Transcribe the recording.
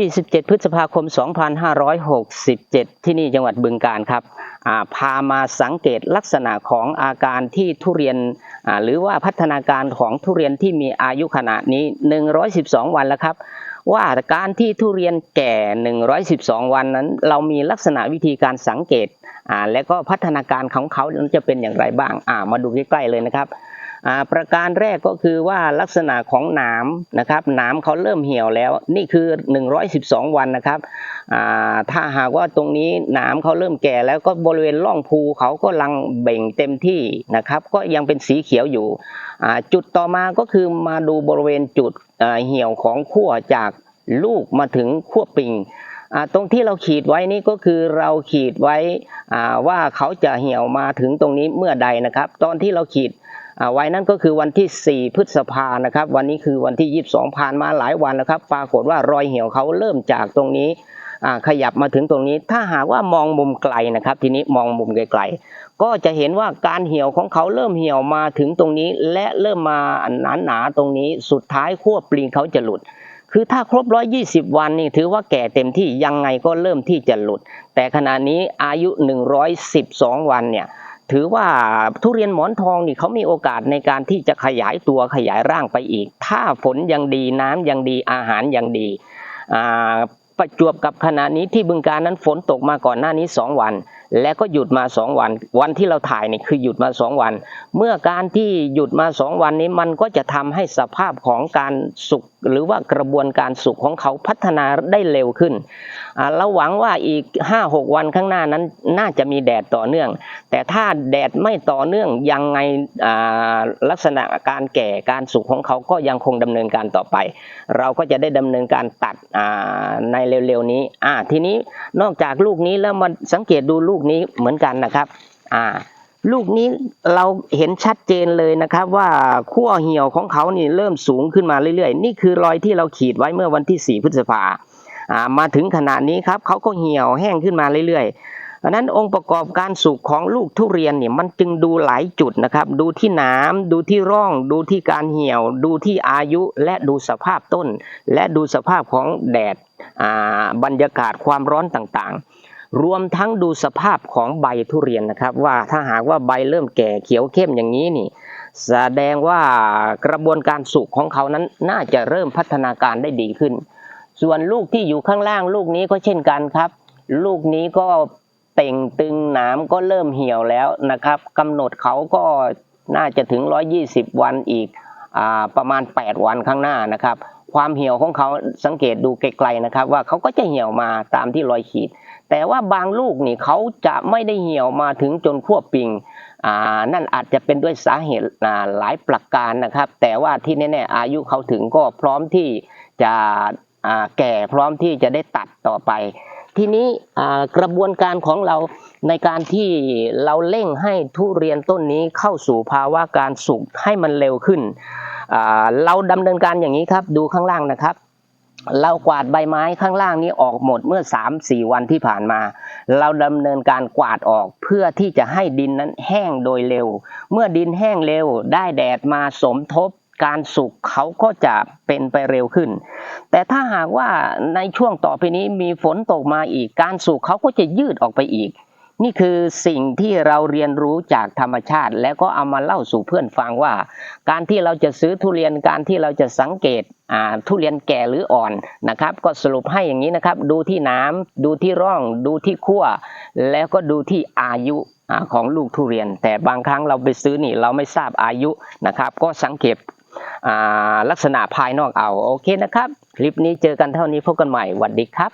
27 พฤษภาคม 2567 ที่นี่จังหวัดบึงกาฬครับพามาสังเกตลักษณะของอาการที่ทุเรียนหรือว่าพัฒนาการของทุเรียนที่มีอายุขณะนี้ 112 วันแล้วครับ ว่าการที่ทุเรียนแก่ 112 วันนั้น เรามีลักษณะวิธีการสังเกตและก็พัฒนาการของเขาจะเป็นอย่างไรบ้างามาดูใกล้ๆเลยนะครับ ประการแรกก็คือว่าลักษณะของหนามนะครับหนามเขาเริ่มเหี่ยวแล้ว นี่คือ 112 วันนะครับถ้าหากว่าตรงนี้หนามเขาเริ่มแก่แล้วก็บริเวณร่องภูเขาก็ลังเบ่งเต็มที่นะครับ ก็ยังเป็นสีเขียวอยู่ จุดต่อมาก็คือมาดูบริเวณจุดเหี่ยวของขั้วจากลูกมาถึงขั้วปิงตรงที่เราขีดไว้นี่ก็คือเราขีดไว้ว่าเขาจะเหี่ยวมาถึงตรงนี้เมื่อใดนะครับ ตอนที่เราขีด ไว้นั่นก็คือวันที่ 4 พฤษภานะครับ วันนี้คือวันที่ 22 ผ่านมาหลายวันแล้วครับ ปรากฏว่ารอยเหี่ยวเขาเริ่มจากตรงนี้ขยับมาถึงตรงนี้ ถ้าหากว่ามองมุมไกลนะครับ ทีนี้มองมุมไกลๆก็จะเห็นว่าการเหี่ยวของเขาเริ่มเหี่ยวมาถึงตรงนี้ และเริ่มมาหนาหนาๆตรงนี้ สุดท้ายขั้วปลีเขาจะหลุด คือถ้าครบ 120 วันนี่ถือว่าแก่เต็มที่ยังไงก็เริ่มที่จะหลุด แต่ขณะนี้อายุ 112 วันเนี่ย ถือว่าทุเรียนหมอนทองนี่เขามีโอกาสในการที่จะขยายตัวขยายร่างไปอีก ถ้าฝนยังดีน้ำยังดีอาหารยังดีประจวบกับขณะนี้ที่บึงการนั้นฝนตกมาก่อนหน้านี้ 2 วัน และก็หยุดมา 2 วัน วันที่เราถ่ายนี่คือหยุดมา 2 วัน เมื่อการที่หยุดมา 2 วันนี้มันก็จะทำให้สภาพของการสุกหรือว่ากระบวนการสุกของเขาพัฒนาได้เร็วขึ้น เราหวังว่าอีก 5-6 วันข้างหน้านั้นน่าจะมีแดดต่อเนื่อง แต่ถ้าแดดไม่ต่อเนื่องยังไงลักษณะการแก่การสุกของเขาก็ยังคงดำเนินการต่อไป เราก็จะได้ดำเนินการตัดในเร็วๆนี้ทีนี้นอกจากลูกนี้แล้วมาสังเกตดูลูกนี้เหมือนกันนะครับลูกนี้เราเห็นชัดเจนเลยนะครับว่าขั้วเหี่ยวของเขานี่เริ่มสูงขึ้นมาเรื่อยๆ นี่คือรอยที่เราขีดไว้เมื่อวันที่ 4 พฤษภาอ่า มาถึงขณะนี้ครับเขาก็เหี่ยวแห้งขึ้นมาเรื่อยๆเพราะฉะนั้นองค์ประกอบการสุกของลูกทุเรียนเนี่ยมันจึงดูหลายจุดนะครับ ดูที่หนามดูที่ร่อง ดูที่การเหี่ยว ดูที่อายุและดูสภาพต้น และดูสภาพของแดดอ่าบรรยากาศความร้อนต่างๆ รวมทั้งดูสภาพของใบทุเรียนนะครับ ว่าถ้าหากว่าใบเริ่มแก่เขียวเข้มอย่างนี้นี่แสดงว่ากระบวนการสุกของเขานั้นน่าจะเริ่มพัฒนาการได้ดีขึ้น ส่วนลูกที่อยู่ข้างล่างลูกนี้ก็เช่นกันครับ ลูกนี้ก็เต่งตึงหนามก็เริ่มเหี่ยวแล้วนะครับกำหนดเขาก็น่าจะถึง 120 วันอีกอประมาณ 8 วันข้างหน้านะครับ ความเหี่ยวของเขาสังเกตดูไกลๆนะครับ ว่าเขาก็จะเหี่ยวมาตามที่รอยขีด แต่ว่าบางลูกนี่เขาจะไม่ได้เหี่ยวมาถึงจนขั้วปิงอ่านั่นอาจจะเป็นด้วยสาเหตุหลายประการนะครับ แต่ว่าที่แน่ๆอายุเขาถึงก็พร้อมที่จะ แก่พร้อมที่จะได้ตัดต่อไป ทีนี้กระบวนการของเราในการที่เราเร่งให้ทุเรียนต้นนี้เข้าสู่ภาวะการสุกให้มันเร็วขึ้น เราดำเนินการอย่างนี้ครับดูข้างล่างนะครับเรากวาดใบไม้ข้างล่างนี้ออกหมดเมื่อ 3-4 วันที่ผ่านมา เราดำเนินการกวาดออกเพื่อที่จะให้ดินนั้นแห้งโดยเร็ว เมื่อดินแห้งเร็วได้แดดมาสมทบ การสุกเขาก็จะเป็นไปเร็วขึ้น แต่ถ้าหากว่าในช่วงต่อไปนี้มีฝนตกมาอีก การสุกเขาก็จะยืดออกไปอีก นี่คือสิ่งที่เราเรียนรู้จากธรรมชาติ แล้วก็เอามาเล่าสู่เพื่อนฟังว่า การที่เราจะซื้อทุเรียนการที่เราจะสังเกตทุเรียนแก่หรืออ่อนนะครับ ก็สรุปให้อย่างนี้นะครับ ดูที่น้ำดูที่ร่อง ดูที่ขั้วแล้วก็ดูที่อายุอของลูกทุเรียน แต่บางครั้งเราไปซื้อนี่เราไม่ทราบอายุนะครับ ก็สังเกต ลักษณะภายนอกเอาโอเคนะครับ คลิปนี้เจอกันเท่านี้พบกันใหม่วันดีครับ